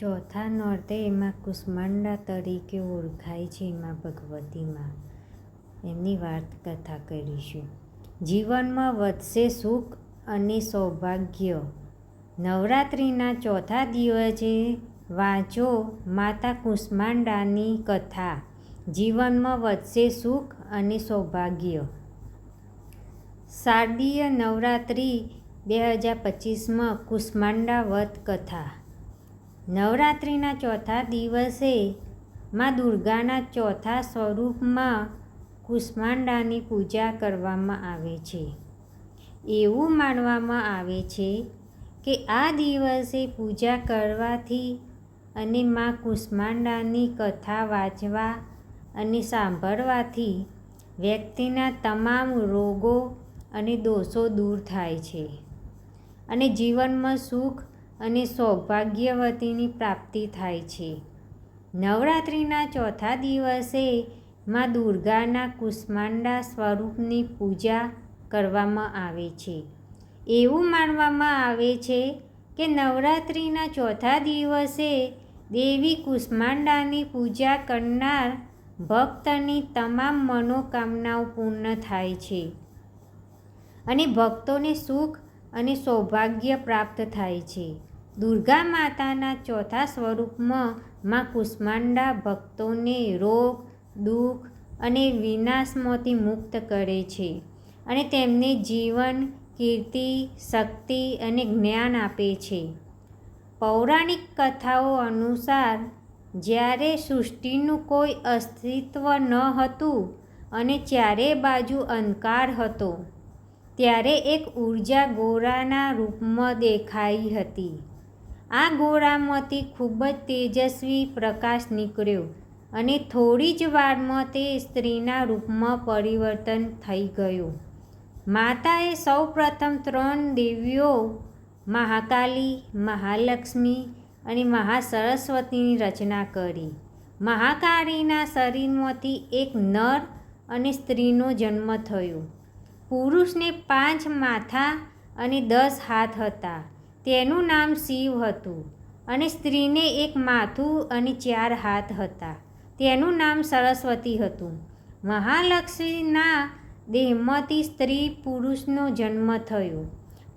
ચોથા નોરતે એમાં કુષ્માંડા તરીકે ઓળખાય છે એમાં ભગવતીમાં. એમની વાત કથા કરીશું. જીવનમાં વધશે સુખ અને સૌભાગ્ય. નવરાત્રિના ચોથા દિવસે વાંચો માતા કુષ્માંડાની કથા. જીવનમાં વધશે સુખ અને સૌભાગ્ય. શારદીય નવરાત્રિ બે હજાર પચીસમાં કુષ્માંડા વધ કથા. નવરાત્રિના ચોથા દિવસે માં દુર્ગાના ચોથા સ્વરૂપમાં કુષ્માંડાની પૂજા કરવામાં આવે છે. એવું માનવામાં આવે છે કે આ દિવસે પૂજા કરવાથી અને માં કુષ્માંડાની કથા વાંચવા અને સાંભળવાથી વ્યક્તિના તમામ રોગો અને દોષો દૂર થાય છે. અને જીવનમાં સુખ અને સૌભાગ્યવતીની પ્રાપ્તિ થાય છે. નવરાત્રિના ચોથા દિવસે માં દુર્ગાના કુષ્માંડા સ્વરૂપની પૂજા કરવામાં આવે છે. એવું માનવામાં આવે છે કે નવરાત્રિના ચોથા દિવસે દેવી કુષ્માંડાની પૂજા કરનાર ભક્તની તમામ મનોકામનાઓ પૂર્ણ થાય છે અને ભક્તોને સુખ અને સૌભાગ્ય પ્રાપ્ત થાય છે. દુર્ગા માતાના ચોથા સ્વરૂપમાં માં કુષ્માંડા ભક્તોને રોગ, દુઃખ અને વિનાશમાંથી મુક્ત કરે છે અને તેમને જીવન, કીર્તિ, શક્તિ અને જ્ઞાન આપે છે. પૌરાણિક કથાઓ અનુસાર, જ્યારે સૃષ્ટિનું કોઈ અસ્તિત્વ ન હતું અને ચારે બાજુ અંધકાર હતો, ત્યારે એક ઊર્જા ગોરાના રૂપમાં દેખાઈ હતી. આ ગોરામાંથી ખૂબ જ તેજસ્વી પ્રકાશ નીકળ્યો અને થોડી જ વારમાં તે સ્ત્રીના રૂપમાં પરિવર્તન થઈ ગયું. માતાએ સૌ પ્રથમ ત્રણ દેવીઓ, મહાકાલી, મહાલક્ષ્મી અને મહાસરસ્વતીની રચના કરી. મહાકાળીના શરીરમાંથી એક નર અને સ્ત્રીનો જન્મ થયો. પુરુષને પાંચ માથા અને દસ હાથ હતા. તેનું નામ શિવ હતું અને સ્ત્રીને એક માથું અને ચાર હાથ હતા. તેનું નામ સરસ્વતી હતું. મહાલક્ષ્મીના દેહમાંથી સ્ત્રી પુરુષનો જન્મ થયો.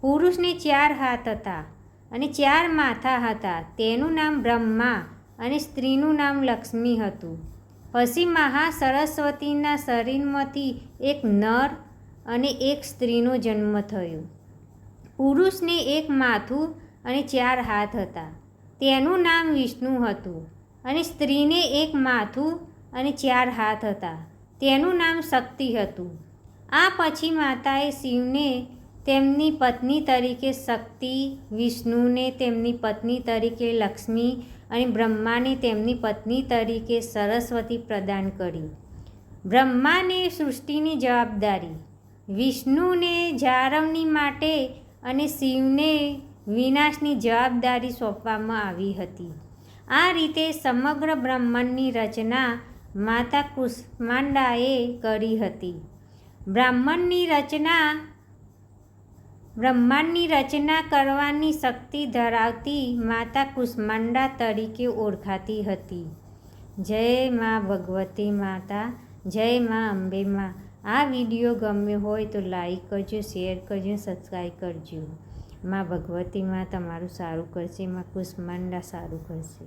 પુરુષને ચાર હાથ હતા અને ચાર માથા હતા. તેનું નામ બ્રહ્મા અને સ્ત્રીનું નામ લક્ષ્મી હતું. પછી મહા સરસ્વતીના શરીરમાંથી એક નર અને એક સ્ત્રીનો જન્મ થયો. પુરુષને એક માથું અને ચાર હાથ હતા. તેનું નામ વિષ્ણુ હતું અને સ્ત્રીને એક માથું અને ચાર હાથ હતા. તેનું નામ શક્તિ હતું. આ પછી માતાએ શિવને તેમની પત્ની તરીકે શક્તિ, વિષ્ણુને તેમની પત્ની તરીકે લક્ષ્મી અને બ્રહ્માને તેમની પત્ની તરીકે સરસ્વતી પ્રદાન કરી. બ્રહ્માને સૃષ્ટિની જવાબદારી, વિષ્ણુને જાળવણી માટે અને શિવને વિનાશની જવાબદારી સોંપવામાં આવી હતી. આ રીતે સમગ્ર બ્રહ્માંડની રચના માતા કુષ્માંડાએ કરી હતી. બ્રાહ્મણની રચના બ્રહ્માંડની રચના કરવાની શક્તિ ધરાવતી માતા કુષ્માંડા તરીકે ઓળખાતી હતી. જય મા ભગવતી માતા, જય મા અંબે માં આ વીડિયો ગમ્યો હોય તો લાઈક કરજો, શેર કરજો સબસ્ક્રાઈબ કરજો. મા ભગવતી માં તમારું સારું કરશે, મા કુષ્માંડા સારું કરશે.